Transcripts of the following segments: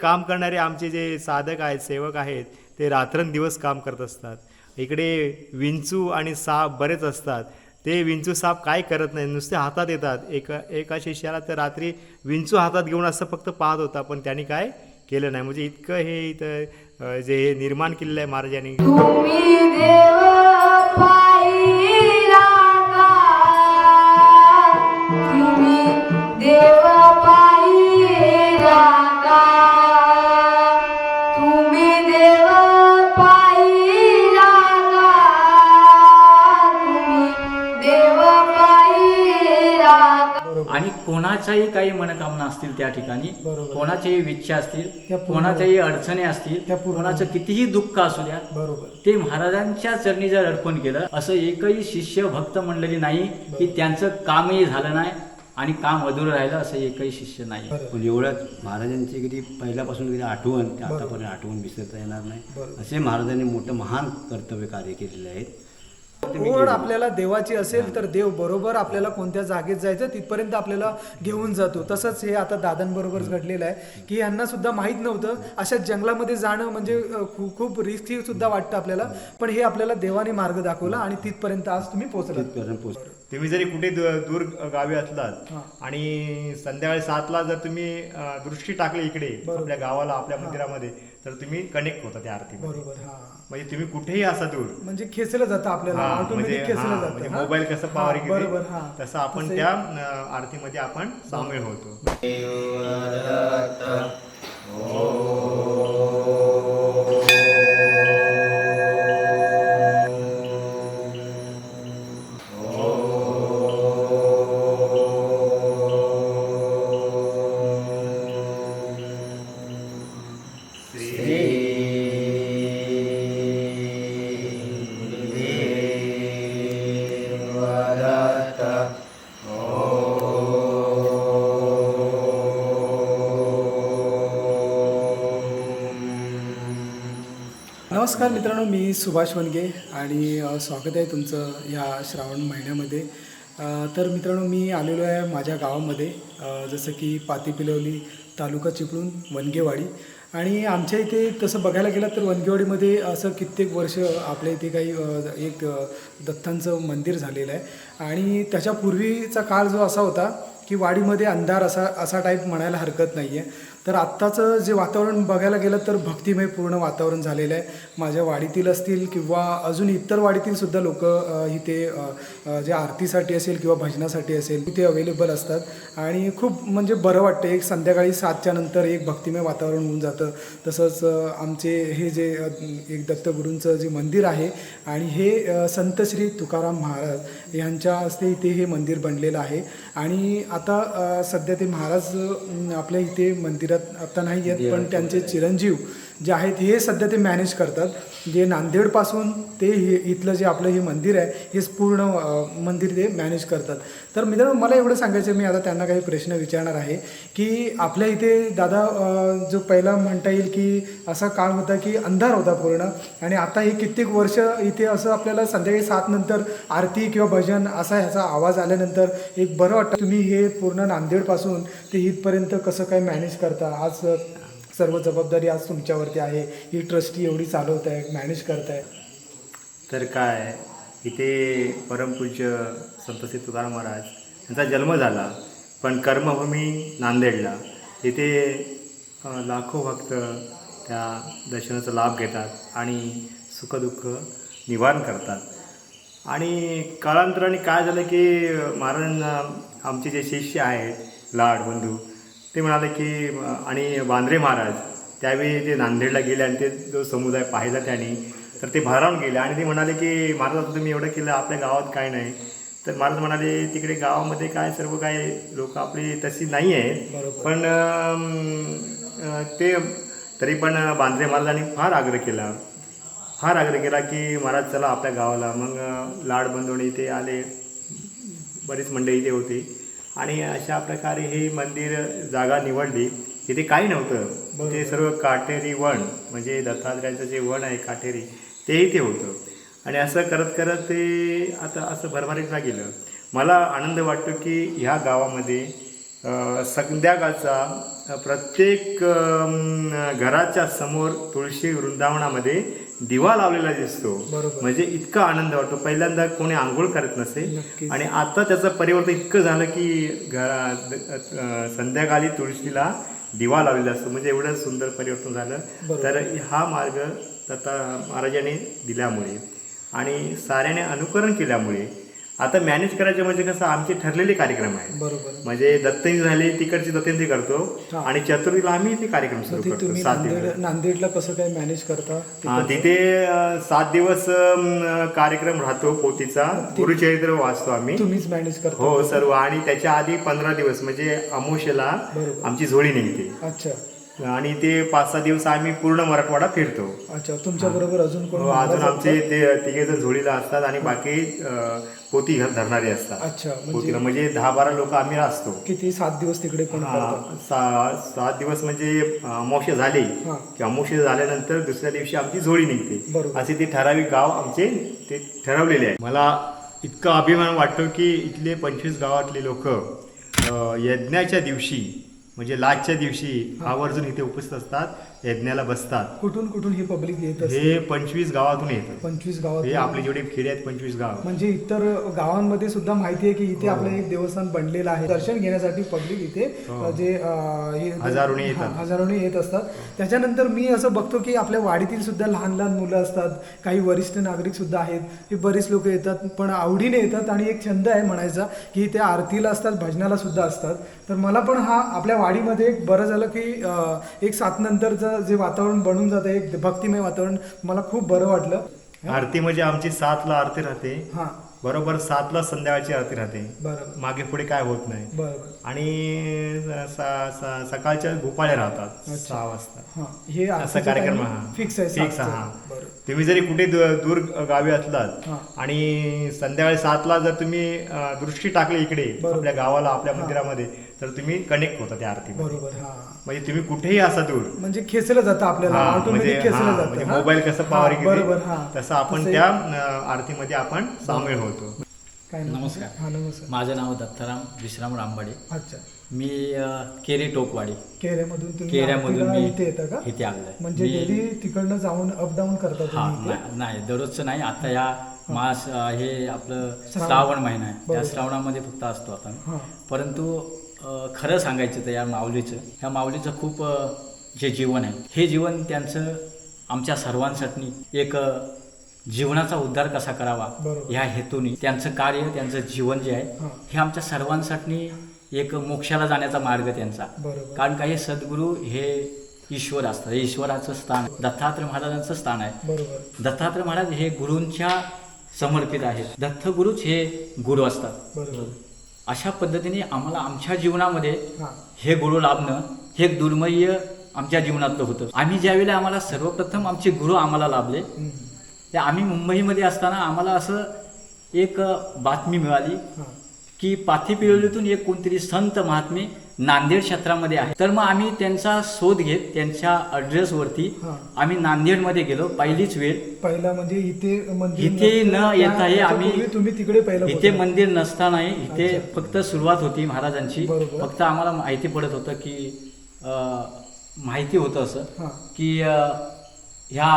काम करणारे आमचे जे साधक आहेत सेवक आहेत ते रात्रंदिवस काम करत असतात. इकडे विंचू आणि साप बरेच असतात. ते विंचू साप काय करत नाही नुसते हातात येतात. एका एका शिष्याला तर रात्री विंचू हातात घेऊन असं फक्त पाहत होता पण त्यांनी काय केलं नाही. म्हणजे इतकं हे इथं जे हे निर्माण केलेलं आहे महाराजांनी. कोणाच्याही काही मनोकामना असतील त्या ठिकाणी बरोबर. कोणाच्याही इच्छा असतील त्या पूर्ण कोणाच्याही अडचणी असतील त्या पूर्ण कोणाचं कितीही दुःख असू द्या बरोबर. ते महाराजांच्या चरणी जर अर्पण केलं असं एकही शिष्य भक्त मंडळी नाही की त्यांचं कामही झालं नाही आणि काम अधुरं राहिलं असं एकही शिष्य नाही. पण एवढ्याच महाराजांची कधी पहिल्यापासून कधी आठवण ते आतापर्यंत आठवण विसरता येणार नाही. बरोबर. असे महाराजांनी मोठं महान कर्तव्य कार्य केलेले आहेत. ओढ आपल्याला देवाची असेल तर देव बरोबर आपल्याला कोणत्या जागेत जायचं तिथपर्यंत आपल्याला घेऊन जातो. तसंच हे आता दादांबरोबर घडलेलं आहे की यांना सुद्धा माहीत नव्हतं. अशा जंगलामध्ये जाणं म्हणजे खूप खूप रिस्की सुद्धा वाटतं आपल्याला. पण हे आपल्याला देवाने मार्ग दाखवला आणि तिथपर्यंत आज तुम्ही पोहोचला तिथपर्यंत तुम्ही जरी कुठे दू- दूर गावी असलात हां. आणि संध्याकाळी सातला जर तुम्ही अं, दृष्टी टाकली इकडे बरोबर. आपल्या गावाला आपल्या मंदिरामध्ये तर तुम्ही कनेक्ट होता त्या आरतीमध्ये बरोबर हा म्हणजे तुम्ही कुठेही असा दूर म्हणजे खेचलं जातं आपल्याला हा, ऑटोमॅटिक म्हणजे खेचलं जातं म्हणजे हा? मोबाईल कसं हा, पॉवर बरोबर हा तसं आपण तसं त्या अं, आरतीमध्ये आपण सामील होतो मी सुभाष वनगे आणि स्वागत आहे तुमचं या श्रावण महिन्यामध्ये. तर मित्रांनो मी आलेलो आहे माझ्या गावामध्ये जसं की पाती पिलवली तालुका चिपळूण वनगेवाडी. आणि आमच्या इथे तसं बघायला गेलं तर वनगेवाडीमध्ये असं कित्येक वर्ष आपल्या इथे काही एक दत्तांचं मंदिर झालेलं आहे. आणि त्याच्या पूर्वीचा काळ जो असा होता की वाडीमध्ये अंधार असा असा टाईप म्हणायला हरकत नाही आहे तर आत्ताचं जे वातावरण बघायला गेलं तर भक्तिमय पूर्ण वातावरण झालेलं आहे. माझ्या वाडीतील असतील किंवा अजून इतर वाडीतील सुद्धा लोक इथे जे आरतीसाठी असेल किंवा भजनासाठी असेल तिथे अवेलेबल असतात. आणि खूप म्हणजे बरं वाटतं एक संध्याकाळी सातच्या नंतर एक भक्तिमय वातावरण होऊन जातं. तसंच आमचे हे जे एक दत्तगुरूंचं जे मंदिर आहे आणि हे संत श्री तुकाराम महाराज यांच्या हस्ते इथे हे मंदिर बनलेलं आहे. आणि आता सध्या ते महाराज आपल्या इथे मंदिर मंदिरात आता नाही आहेत पण त्यांचे चिरंजीव जे आहेत हे सध्या ते मॅनेज करतात. जे नांदेडपासून ते हे इथलं जे आपलं हे मंदिर आहे हे पूर्ण मंदिर ते मॅनेज करतात. तर मित्रांनो मला एवढं सांगायचं मी आता त्यांना काही प्रश्न विचारणार आहे की आपल्या इथे दादा जो पहिला म्हणता येईल की असा काळ होता की अंधार होता पूर्ण. आणि आता हे कित्येक वर्ष इथे असं आपल्याला संध्याकाळी सात नंतर आरती किंवा भजन असा ह्याचा आवाज आल्यानंतर एक बरं वाटतं. तुम्ही हे पूर्ण नांदेडपासून ते इथपर्यंत कसं काय मॅनेज करता? आज सर्व जबाबदारी आज तुमच्यावरती आहे. ही ट्रस्टी एवढी चालवत आहे मॅनेज करत आहे तर काय इथे परमपूज्य संत श्री तुकाराम महाराज यांचा जन्म झाला पण कर्मभूमी नांदेडला. इथे लाखो भक्त त्या दर्शनाचा लाभ घेतात आणि सुखदुःख निवारण करतात. आणि काळांतराने काय झालं की महाराजांना आमचे जे शिष्य आहेत लाड बंधू ते म्हणाले की आणि बांद्रे महाराज त्यावेळी ते नांदेडला गेले आणि ते जो समुदाय पाहिला त्यांनी तर ते भारावून गेले. आणि ते म्हणाले की महाराज आता तुम्ही एवढं केलं आपल्या गावात काय नाही. तर महाराज म्हणाले तिकडे गावामध्ये काय सर्व काय लोक आपली तशी नाही आहेत. बरोबर. पण ते तरी पण बांद्रे महाराजांनी फार आग्रह केला. फार आग्रह केला की महाराज चला आपल्या गावाला. मग लाड बंधवणे इथे आले. बरीच मंडळी इथे होती. आणि अशा प्रकारे हे मंदिर जागा निवडली. इथे काही नव्हतं. ते सर्व काटेरी वन म्हणजे दत्तात्रयाचं जे वन आहे काटेरी ते इथे होतं. आणि असं करत करत ते आता असं भरभरीतला गेलं. मला आनंद वाटतो की ह्या गावामध्ये संध्याकाळचा प्रत्येक घराच्या समोर तुळशी वृंदावनामध्ये दिवा लावलेला दिसतो. म्हणजे इतका आनंद वाटतो पहिल्यांदा कोणी आंघोळ करत नसे. आणि आता त्याचं परिवर्तन इतकं झालं की घरा संध्याकाळी तुळशीला दिवा लावलेला असतो म्हणजे एवढं सुंदर परिवर्तन झालं. तर हा मार्ग दत्ता महाराजांनी दिल्यामुळे आणि साऱ्याने अनुकरण केल्यामुळे आता मॅनेज करायचे म्हणजे कसं आमचे ठरलेले कार्यक्रम आहेत. बरोबर. म्हणजे दत्तनी झाले तिकडची दत्तनी करतो. आणि चतुर्थीला आम्ही ते कार्यक्रम सुरू करतो सात दिवस. नांदेडला कसं काय मॅनेज करता? तिथे सात दिवस कार्यक्रम राहतो पोतीचा गुरुचरित्र वाचतो आम्ही. तुम्हीच मॅनेज करता. हो सर्व. आणि त्याच्या आधी पंधरा दिवस म्हणजे अमोशेला. आमची झोळी निघते. अच्छा. आणि ते पाच सहा दिवस आम्ही पूर्ण मराठवाडा फिरतो. अच्छा तुमच्या बरोबर अजून कोण हो, अजून आमचे ते तिघे जण झोळीला असतात आणि बाकी पोती घ- धरणारे असतात. अच्छा म्हणजे पोतीला म्हणजे दहा बारा लोक आम्ही असतो किती? सात दिवस तिकडे पण सात दिवस म्हणजे अमावस्या झाली. की अमावस्या झाल्यानंतर दुसऱ्या दिवशी आमची झोळी निघते. असे ते ठराविक गाव आमचे ते ठरवलेले आहे. मला इतका अभिमान वाटतो की इथले पंचवीस गावातले लोक यज्ञाच्या दिवशी म्हणजे लाजच्या दिवशी आवर्जून इथे उपस्थित असतात. यज्ञाला बसतात. कुठून कुठून ही पब्लिक येत असते? हे पंचवीस गावातून येतात पंचवीस गावात हे आपले जेवढे खेडे आहेत पंचवीस गाव. म्हणजे इतर गावांमध्ये सुद्धा माहिती आहे की इथे आपलं एक देवस्थान बनलेलं आहे. दर्शन घेण्यासाठी पब्लिक इथे हो. जे अं, हे- हजारोने येतात. हा, हजारोने येत असतात. त्याच्यानंतर मी असं बघतो की आपल्या वाडीतील सुद्धा लहान लहान मुलं असतात. काही वरिष्ठ नागरिक सुद्धा आहेत. हे बरीच लोक येतात. पण आवडीने येतात आणि एक छंद आहे म्हणायचा की ते आरतीला असतात भजनाला सुद्धा असतात. तर मला पण हा आपल्या वाडीमध्ये एक बरं झालं की अं, एक सात नंतरचं जे वातावरण बनून जातं एक भक्तिमय वातावरण मला खूप बरं वाटलं. आरती म्हणजे आमची सातला आरती राहते. हां. बरोबर सातला संध्याकाळची आरती राहते. बरोबर. मागे पुढे काय होत नाही. बरोबर. आणि सकाळच्या भोपाळे राहतात सहा वाजता. असा आरतीचं कार्यक्रम फिक्स आहे फिक्स. हा. तुम्ही जरी कुठे दूर गावी असलात. आणि संध्याकाळी सातला जर तुम्ही दृष्टी टाकली इकडे. आपल्या गावाला आपल्या मंदिरामध्ये तर तुम्ही कनेक्ट होता त्या आरतीमध्ये. बरोबर हा. म्हणजे तुम्ही कुठेही असा दूर. म्हणजे खेचलं जातं आपल्याला हा, ऑटोमॅटिक म्हणजे खेचलं हा, जातं म्हणजे? मोबाईल कसं पॉवर बरोबर हा. तसं आपण त्या आरतीमध्ये आपण सामील होतो? नमस्कार. हा नमस्कार. माझं नाव दत्ताराम विश्राम रामबाडे. अच्छा. मी केरे टोकवाडी. केऱ्यामधून तुम्ही केऱ्यामधून मी इथे येता का? इथे आलोय. म्हणजे डेली तिकडनं जाऊन अप डाऊन करता हा तुम्ही इथे नाही- दररोजचं नाही. आता या मास हे आपलं श्रावण. महिना आहे. त्या. श्रावणामध्ये फक्त असतो आता परंतु खरं सांगायचं तर या माऊलीचं ह्या माऊलीचं खूप जे जीवन आहे हे जीवन त्यांचं आमच्या सर्वांसाठी एक जीवनाचा उद्धार कसा करावा. ह्या हेतूने त्यांचं कार्य त्यांचं जीवन जे आहे हा. आमच्या सर्वांसाठी एक मोक्षाला जाण्याचा मार्ग त्यांचा. कारण का हे सद्गुरू हे ईश्वर असतात. हे ईश्वराचं स्थान दत्तात्रय महाराजांचं स्थान आहे. दत्तात्रय महाराज हे गुरूंच्या समर्पित आहेत. दत्तगुरूच हे गुरु असतात. अशा पद्धतीने आम्हाला आमच्या जीवनामध्ये हा. गुरु लाभणं हे दुर्मय्य आमच्या जीवनातलं होतं. आम्ही ज्यावेळेला आम्हाला सर्वप्रथम आमचे गुरु आम्हाला लाभले हम्म. ते आम्ही मुंबईमध्ये असताना आम्हाला असं एक बातमी मिळाली. की पाथीपिळवलीतून एक कोणतरी संत महात्मे नांदेड क्षेत्रामध्ये आहे तर मग आम्ही त्यांचा शोध घेत त्यांच्या ॲड्रेसवरती हा. आम्ही नांदेडमध्ये गेलो पहिलीच वेळ पहिला म्हणजे इथे मंदिर इथे न येता हे आम्ही- तुम्ही तिकडे पहिलं इथे. मंदिर नसताना इथे. फक्त सुरुवात होती महाराजांची. फक्त आम्हाला माहिती पडत होतं की माहिती होतं असं की ह्या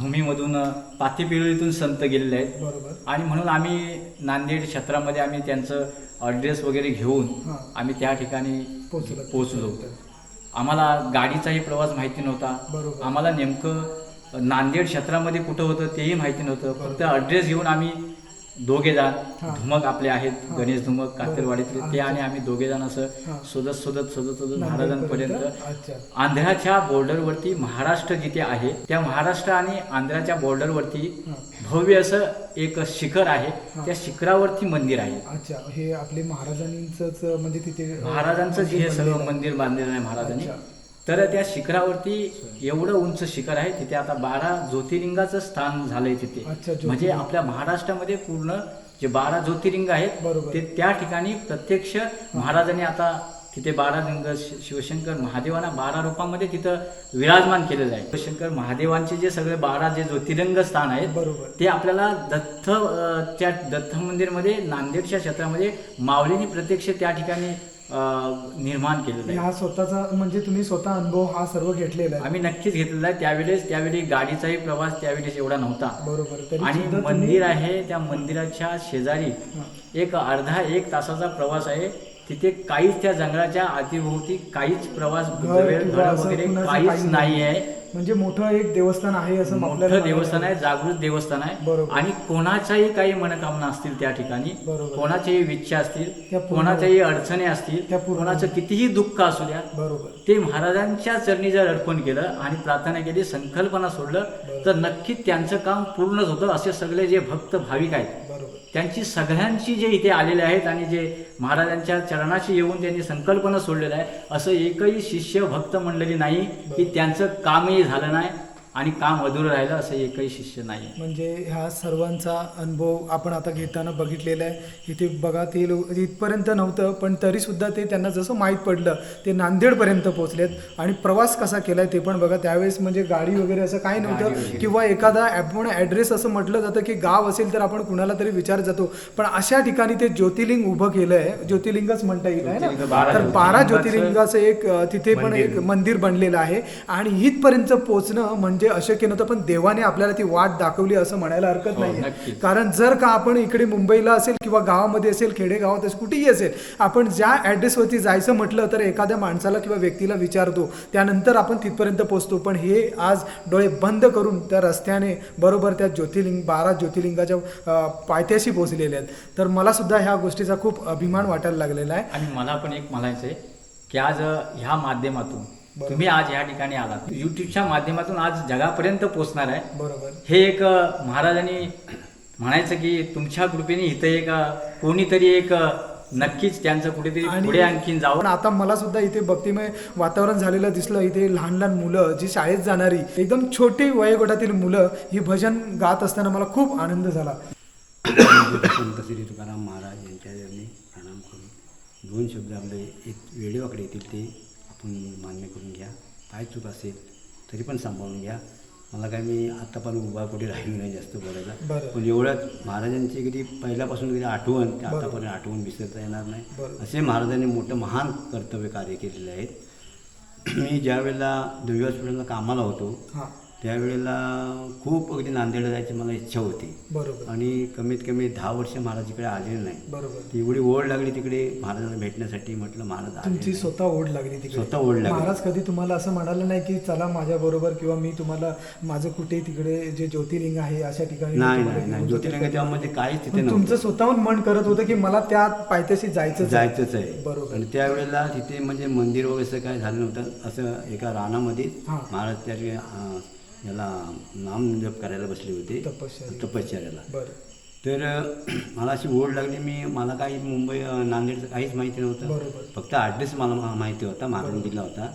भूमीमधून अं, पाथीपिळीतून संत गेलेले आहेत. बरोबर. आणि म्हणून आम्ही नांदेड क्षेत्रामध्ये आम्ही त्यांचं ॲड्रेस वगैरे घेऊन हा. आम्ही त्या ठिकाणी पोहोचलो. आम्हाला गाडीचाही प्रवास माहिती नव्हता. बरोबर. आम्हाला नेमकं नांदेड क्षेत्रामध्ये कुठं होतं तेही माहिती नव्हतं. फक्त ॲड्रेस घेऊन आम्ही दोघे जण. धुमक आपले आहेत. गणेश धुमक कातरवाडीतले ते. आणि आम्ही दोघे जण असं. शोधत शोधत शोधत शोधत? महाराजांपर्यंत आंध्राच्या बॉर्डरवरती महाराष्ट्र जिथे आहे त्या महाराष्ट्र आणि आंध्राच्या बॉर्डरवरती. भव्य असं एक शिखर आहे. त्या शिखरावरती मंदिर आहे अच्छा हे आपले महाराजांचंच म्हणजे तिथे महाराजांचं हे सगळं. मंदिर बांधलेलं आहे महाराजांनी. तर त्या शिखरावरती एवढं उंच शिखर आहे तिथे आता बारा ज्योतिर्लिंगाचं स्थान झालंय तिथे. म्हणजे आपल्या महाराष्ट्रामध्ये पूर्ण जे बारा ज्योतिर्लिंग आहेत. ते त्या ठिकाणी प्रत्यक्ष महाराजांनी आता तिथे बारा लिंग शिवशंकर महादेवांना बारा रूपामध्ये तिथं विराजमान केलेलं आहे शिवशंकर महादेवांचे जे सगळे बारा जे ज्योतिर्लिंग स्थान आहेत बरोबर ते आपल्याला दत्त त्या दत्त मंदिरमध्ये नांदेडच्या क्षेत्रामध्ये माऊलींनी प्रत्यक्ष त्या ठिकाणी निर्माण केलेलं आहे. हा स्वतःचा म्हणजे तुम्ही स्वतः अनुभव हा सर्व घेतलेला आहे. आम्ही नक्कीच घेतलेला आहे. त्यावेळेस त्यावेळी गाडीचाही प्रवास त्यावेळेस एवढा नव्हता. बरोबर. आणि मंदिर आहे त्या मंदिराच्या शेजारी एक अर्धा एक तासाचा प्रवास आहे. तिथे काहीच त्या जंगलाच्या आतीभोवती काहीच प्रवास वगैरे काहीच काही नाही. आहे म्हणजे मोठं एक देवस्थान आहे असं मोठं देवस्थान आहे जागृत देवस्थान आहे. आणि कोणाच्याही काही मनोकामना असतील त्या ठिकाणी. कोणाच्याही इच्छा असतील कोणाच्याही अडचणी असतील त्या कोणाचं कितीही दुःख असू द्या बरोबर. ते महाराजांच्या चरणी जर अर्पण केलं आणि प्रार्थना केली संकल्पना सोडलं तर नक्की त्यांचं काम पूर्णच होतं असे सगळे जे भक्त भाविक आहेत त्यांची सगळ्यांची जे इथे आलेले आहेत आणि जे महाराजांच्या चरणाशी येऊन त्यांनी संकल्पना सोडलेलं आहे असं एकही शिष्य भक्त म्हणलेली नाही की त्यांचं कामही झालं नाही. आणि काम अधुरं राहिलं असं एकही शिष्य नाही म्हणजे ह्या सर्वांचा अनुभव आपण आता घेताना बघितलेला आहे. इथे बघा ते लोक इथपर्यंत नव्हतं पण तरीसुद्धा ते त्यांना जसं माहीत पडलं ते नांदेडपर्यंत पोहोचलेत. आणि प्रवास कसा केलाय ते पण बघा त्यावेळेस म्हणजे गाडी वगैरे असं काही नव्हतं. किंवा एखादा आपण ॲड्रेस असं म्हटलं जातं की गाव असेल तर आपण कुणाला तरी विचार जातो. पण अशा ठिकाणी ते ज्योतिर्लिंग उभं केलं आहे ज्योतिर्लिंगच म्हणता येईल आहे ना? तर बारा ज्योतिर्लिंगाचं एक तिथे पण एक मंदिर. बनलेलं आहे. आणि इथपर्यंत पोहोचणं म्हणजे अशक्य नव्हतं पण देवाने आपल्याला ती वाट दाखवली असं म्हणायला हरकत हो, नाही. कारण जर का आपण इकडे मुंबईला असेल किंवा गावामध्ये असेल खेडेगावात असेल कुठेही असेल आपण ज्या ॲड्रेसवरती जायचं म्हटलं तर एखाद्या माणसाला किंवा व्यक्तीला विचारतो त्यानंतर आपण तिथपर्यंत पोहोचतो. पण हे आज डोळे बंद करून त्या रस्त्याने बरोबर त्या ज्योतिर्लिंग बारा ज्योतिर्लिंगाच्या पायथ्याशी पोहोचलेले आहेत. तर मला सुद्धा ह्या गोष्टीचा खूप अभिमान वाटायला लागलेला आहे. आणि मला पण एक म्हणायचं आहे की आज ह्या माध्यमातून तुम्ही आज या ठिकाणी आलात. युट्यूबच्या माध्यमातून आज जगापर्यंत पोहोचणार आहे. बरोबर. हे एक महाराजांनी म्हणायचं की तुमच्या कृपेने इथं एक कोणीतरी एक नक्कीच त्यांचं कुठेतरी पुढे आणखीन जावं. पण आता मला सुद्धा इथे भक्तिमय वातावरण झालेलं दिसलं. इथे लहान लहान मुलं जी शाळेत जाणारी एकदम छोटी वयोगटातील मुलं ही भजन गात असताना मला खूप आनंद झाला. संत श्री तुकाराम महाराज यांच्या चरणी प्रणाम करून दोन शब्द आपले एक वेळेवाकडे येतील ते. आपण मान्य करून घ्या काय चूक असेल तरी पण सांभाळून घ्या मला काय मी आत्ता पण उभा कुठे राहिलो नाही जास्त बोलायला बरं. पण एवढंच महाराजांची कधी पहिल्यापासून कधी आठवण ते. आतापर्यंत आठवण विसरता येणार नाही. असे महाराजांनी मोठं महान कर्तव्य कार्य केलेले आहेत मी ज्या वेळेला हॉस्पिटलला कामाला होतो त्यावेळेला खूप अगदी नांदेडला जायची मला इच्छा होती बरोबर आणि कमीत कमी दहा वर्ष महाराज इकडे आलेले नाही बरोबर ती एवढी ओढ लागली तिकडे महाराजांना भेटण्यासाठी म्हटलं महाराज आले तुमची नाही. स्वतः ओढ लागली तिकडे स्वतः ओढ लागली. महाराज कधी तुम्हाला असं म्हणाले नाही की चला माझ्या बरोबर किंवा मी तुम्हाला माझं कुठे तिकडे जे ज्योतिर्लिंग आहे अशा ठिकाणी मी नाही तुम्हाला नाही नाही घेऊन ज्योतिर्लिंग. तेव्हा म्हणजे काहीच तिथे पण तुमचं स्वतःहून मन करत होतं की मला त्या पायथ्याशी जायचं जायचंच आहे बरोबर. आणि त्यावेळेला तिथे म्हणजे मंदिर वगैरे असं काय झालं नव्हतं असं एका रानामध्ये हां. महाराज त्या ठिकाणी, अं, याला नाम जप करायला बसले होते. तपश्चर्या. तपश्चर्याला. तर मला अशी ओढ लागली मी मला काही मुंबई नांदेडचं काहीच माहिती नव्हतं. फक्त ॲड्रेस मला माहिती होता महाराजांनी दिला होता.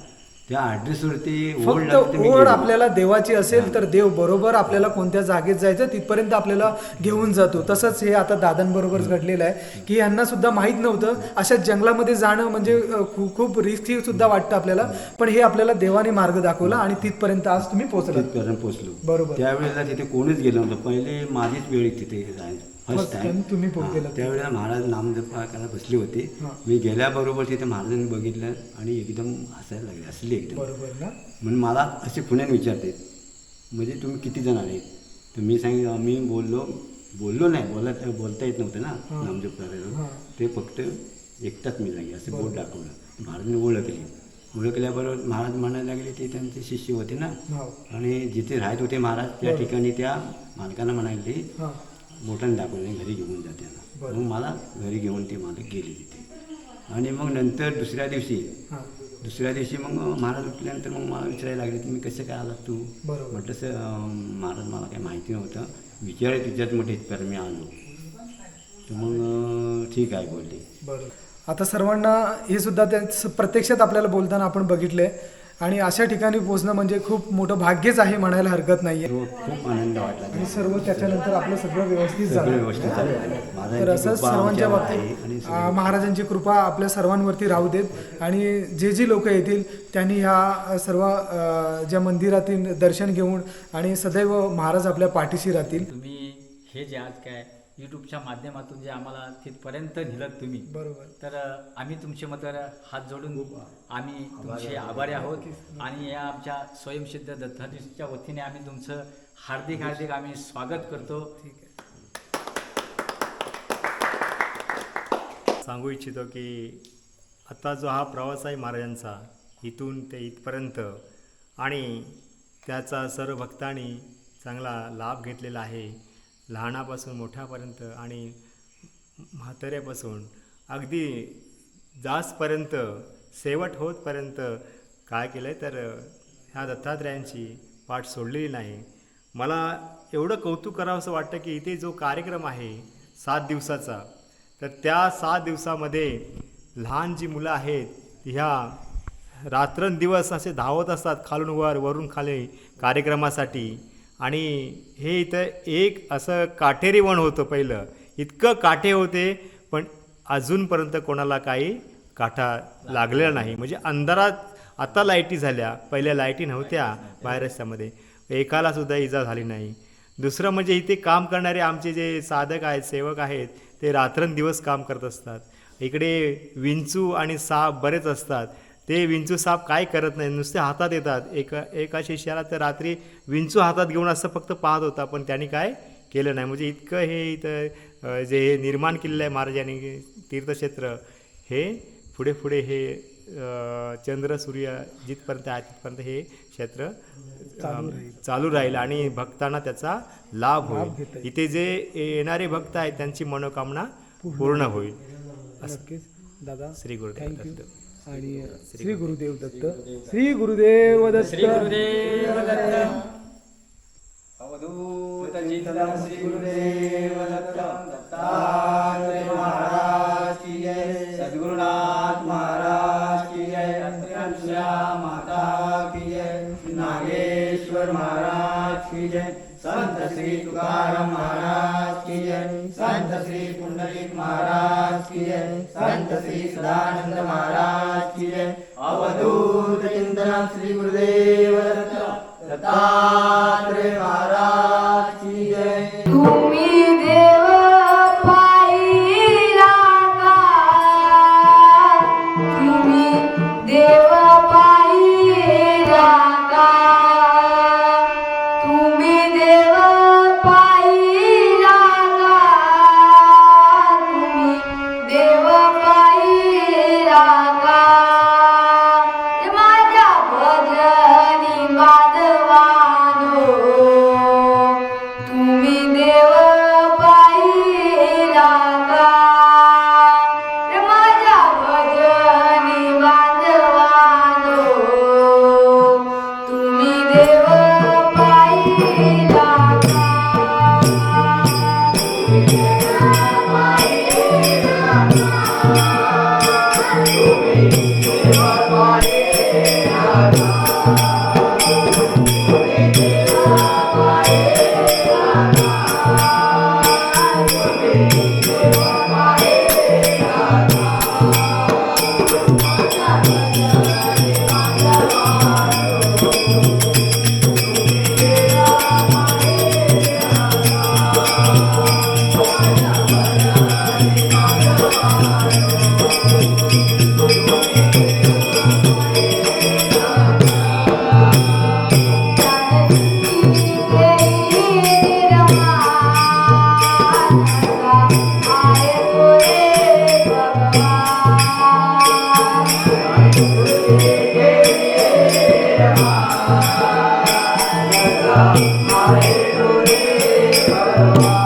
त्या ॲड्रेसवरती ओढ फक्त ओढ. आपल्याला देवाची असेल तर देव बरोबर आपल्याला कोणत्या जागेत जायचं तिथपर्यंत आपल्याला घेऊन जातो. तसंच हे आता दादांबरोबर घडलेलं आहे की यांना सुद्धा माहीत नव्हतं. अशा जंगलामध्ये जाणं म्हणजे खूप खूप रिस्की सुद्धा वाटतं आपल्याला. पण हे आपल्याला देवाने मार्ग दाखवला आणि तिथपर्यंत आज तुम्ही पोहोचलात. तिथपर्यंत पोहोचलो. बरोबर. त्यावेळेला तिथे कोणीच गेलं नव्हतं. पहिले माझीच वेळ तिथे जायचं. फर्स्ट time टाइम तुम्ही. त्यावेळेला महाराज नामजप करायला बसले होते. मी गेल्याबरोबर तिथे महाराजांनी बघितलं आणि एकदम हसायला लागले हसले एकदम. म्हणून मला असे पुण्याने विचारते म्हणजे तुम्ही किती जण आले? तर मी सांगितलं मी बोललो बोललो नाही बोलत बोलता येत नव्हतं ना हां. ते फक्त एकटाच मी सांगितलं असं बोट दाखवलं. महाराजांनी ओळखली. ओळखल्याबरोबर महाराज म्हणायला लागले ते त्यांचे शिष्य होते ना. हो. आणि जिथे राहत होते महाराज त्या. ठिकाणी त्या मालकांना म्हणाले बोटाने दाखवले घरी घेऊन जा बरोबर. त्यांना मग मला घरी घेऊन ते मालक गेले तिथे. आणि मग नंतर दुसऱ्या दिवशी हां. दुसऱ्या दिवशी मग महाराज उठल्यानंतर मग मला विचारायला लागले तुम्ही कसं काय आलात तू. म्हटलं सर महाराज मला काही माहिती नव्हतं. विचार तुझ्यात म्हटलं इथपर्यंत मी आलो. तर मग ठीक आहे बोलले. बरं. आता सर्वांना हे सुद्धा त्या प्रत्यक्षात आपल्याला बोलताना आपण बघितलंय. आणि अशा ठिकाणी पोहोचणं म्हणजे खूप मोठं भाग्यच आहे म्हणायला हरकत नाहीये सर्व खूप आनंद वाटला. आणि सर्व त्याच्यानंतर आपलं सगळं व्यवस्थित सगळं झालं. व्यवस्थित झालं. तर महाराजांची असंच कृपा सर्वांच्या आमच्यावर आहे आणि बाबतीत महाराजांची कृपा आपल्या सर्वांवरती राहू देत. आणि जे जे लोक येतील त्यांनी ह्या सर्व अं, ज्या मंदिरातील दर्शन घेऊन आणि सदैव महाराज आपल्या पाठीशी राहतील. तुम्ही हे जे आज काय यूट्यूबच्या माध्यमातून जे आम्हाला तिथपर्यंत नेलं तुम्ही बरोबर. तर आम्ही तुमचे मग हात जोडून आम्ही तुमचे आभारी आहोत आणि या आमच्या स्वयंसिद्ध दत्ताधीशच्या वतीने आम्ही तुमचं हार्दिक हार्दिक आम्ही स्वागत करतो. ठीक आहे. सांगू इच्छितो की आता जो हा प्रवास आहे महाराजांचा इथून ते इथपर्यंत आणि त्याचा सर्व भक्तांनी चांगला लाभ घेतलेला आहे लहानापासून मोठ्यापर्यंत आणि म्हाताऱ्यापासून अगदी जासपर्यंत शेवट होतपर्यंत काय केलं आहे तर ह्या दत्तात्रयांची पाठ सोडलेली नाही. मला एवढं कौतुक करावंसं वाटतं की इथे जो कार्यक्रम आहे सात दिवसाचा तर त्या सात दिवसामध्ये लहान जी मुलं आहेत ह्या रात्रंदिवस असे धावत असतात खालून वर वरून खाली कार्यक्रमासाठी. आणि हे इथं एक असं काटेरी वन होतं पहिलं. इतकं काठे होते पण अजूनपर्यंत कोणाला काही काठा लागलेला नाही. म्हणजे अंधारात आता लाईटी झाल्या पहिल्या लाईटी नव्हत्या बाहेर रस्त्यामध्ये एकाला सुद्धा इजा झाली नाही. दुसरं म्हणजे इथे काम करणारे आमचे जे साधक आहेत सेवक आहेत ते रात्रंदिवस काम करत असतात. इकडे विंचू आणि साप बरेच असतात. ते विंचू साप काय करत नाही नुसते हातात येतात. एका एका शिष्याला तर रात्री विंचू हातात घेऊन असं फक्त पाहत होता पण त्यांनी काय केलं नाही. म्हणजे इतकं हे इथं जे हे निर्माण केलेलं आहे महाराजांनी तीर्थक्षेत्र हे पुढे पुढे हे चंद्र सूर्य जिथपर्यंत आहे तिथपर्यंत हे क्षेत्र चालू राहील. आणि भक्तांना त्याचा लाभ होईल. इथे जे येणारे भक्त आहेत त्यांची मनोकामना पूर्ण होईल. नक्कीच. दादा श्री गुरुदेव. आणि श्री गुरुदेव दत्त. श्री गुरुदेव दत्त. श्री गुरुदेव दत्त. अवधूत चिंतन श्री गुरुदेव दत्त. दत्तात्रय महाराज की जय. सद्गुरुनाथ महाराज की जय. अत्र्यांशा माता की जय. नागेश्वर महाराज की जय. संत श्री तुकाराम महाराज की जय. संत श्री पुंडलिक महाराज की जय. संत श्री सदानंद महाराज की जय. अवधूत चिंतन श्री गुरुदेव दत्ता श्री